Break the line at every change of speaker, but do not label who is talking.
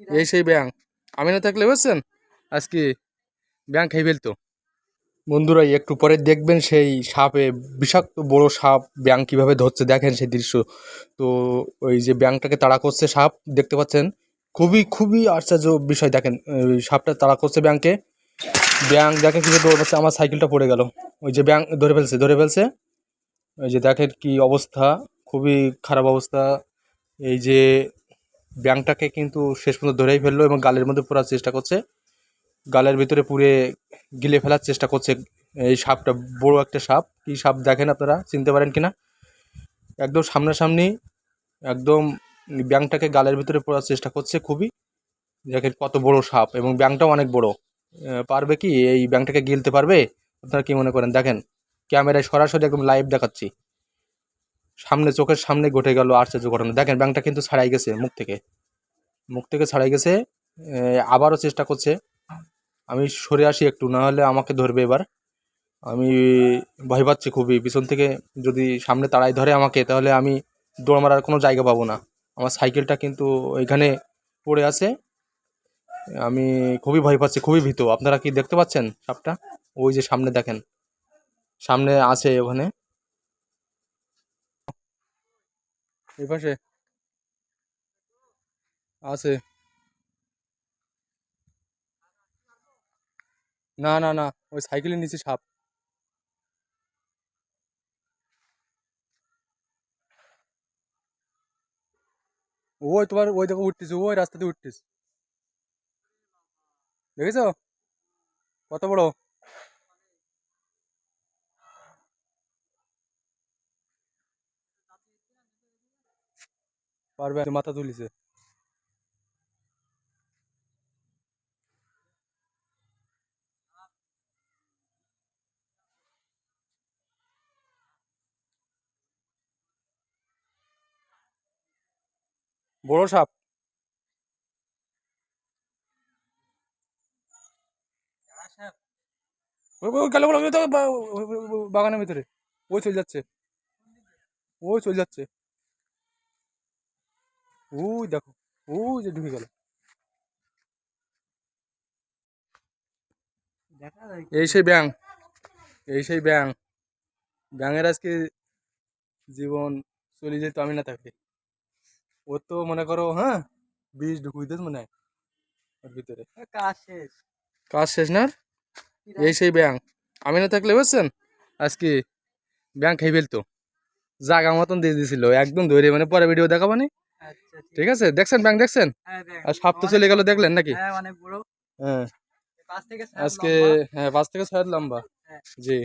এই সেই ব্যাং আমি না থাকলে বুঝছেন? আজকে ব্যাং খাই ফেলতো। বন্ধুরা একটু পরে দেখবেন সেই সাপে, বিষাক্ত বড় সাপ ব্যাং কীভাবে ধরছে। দেখেন সেই দৃশ্য। তো ওই যে ব্যাংটাকে তাড়া করছে সাপ, দেখতে পাচ্ছেন? খুবই খুবই আশ্চর্য বিষয়। দেখেন সাপটা তাড়া করছে ব্যাংকে ব্যাং দেখেন কীভাবে দৌড়াচ্ছে আমার সাইকেলটা পড়ে গেল। ওই যে ব্যাং ধরে ফেলছে ধরে ফেলছে। ওই যে দেখেন কি অবস্থা। খুবই খারাপ অবস্থা। এই যে ব্যাংটাকে কিন্তু শেষ পর্যন্ত ধরেই ফেলল এবং গালের মধ্যে পড়ার চেষ্টা করছে। গালের ভিতরে পুরে গিলে ফেলার চেষ্টা করছে। এই সাপটা বড় একটা সাপ। কি সাপ দেখেন আপনারা? চিনতে পারেন কিনা? একদম সামনাসামনি একদম ব্যাংটাকে গালের ভিতরে পড়ার চেষ্টা করছে খুবই। দেখেন কত বড় সাপ এবং ব্যাংটাও অনেক বড়। পারবে কি? এই ব্যাংটাকে গিলতে পারবে? আপনারা কি মনে করেন? দেখেন, ক্যামেরায় সরাসরি একদম লাইভ দেখাচ্ছি। সামনে চোখের সামনে ঘটে গেল আশ্চর্য ঘটনা। দেখেন, ব্যাংকটা কিন্তু ছাড়াই গেছে মুখ থেকে। মুখ থেকে ছাড়াই গেছে আবারও চেষ্টা করছে। আমি সরে আসি একটু, না হলে আমাকে ধরবে এবার। আমি ভয় পাচ্ছি খুবই। পিছন থেকে যদি সামনে তাড়াই ধরে আমাকে, তাহলে আমি দৌড় মারার কোনো জায়গা পাবো না। আমার সাইকেলটা কিন্তু এখানে পড়ে আছে। আমি খুবই ভয় পাচ্ছি, খুবই ভীত। আপনারা কি দেখতে পাচ্ছেন সাপটা? ওই যে সামনে দেখেন। সামনে আছে ওখানে। এই পাশে। আছে। না না না, ওই সাইকেলের নিচে সাপ। ওই তোমার, ওই দেখো উঠতেছে, ওই রাস্তা দিয়ে উঠতেছে। দেখেছ? কত বড়? পারবে মাথা তুলিছে। বড় সাপ। বাগানের ভিতরে। ওই চলে যাচ্ছে। ওই চলে যাচ্ছে। ওই দেখো ওই যে ঢুকে গেল। এই সেই ব্যাং এই সেই ব্যাং ব্যাঙের আজকে জীবন চলে যেত আমি না থাকলে ও তো মনে করো হ্যাঁ বিষ ঢুকুই দিস মনে হয় ওর ভিতরে।
কাজ শেষ।
কাজ শেষ না এই সেই ব্যাং আমি না থাকলে বুঝছেন আজকে ব্যাং খেয়ে ফেলতো। জাগা মতন দিয়ে দিয়েছিল একদম ধরে মানে পরে ভিডিও দেখাবো নি।
আচ্ছা ঠিক
ঠিক আছে? দেখছেন ব্যাং দেখছেন?
হ্যাঁ
আর সাপ তো চলে গেল দেখলেন নাকি?
হ্যাঁ
হ্যাঁ। আজকে হ্যাঁ পাঁচ থেকে ছয় লম্বা।
হ্যাঁ।
জি।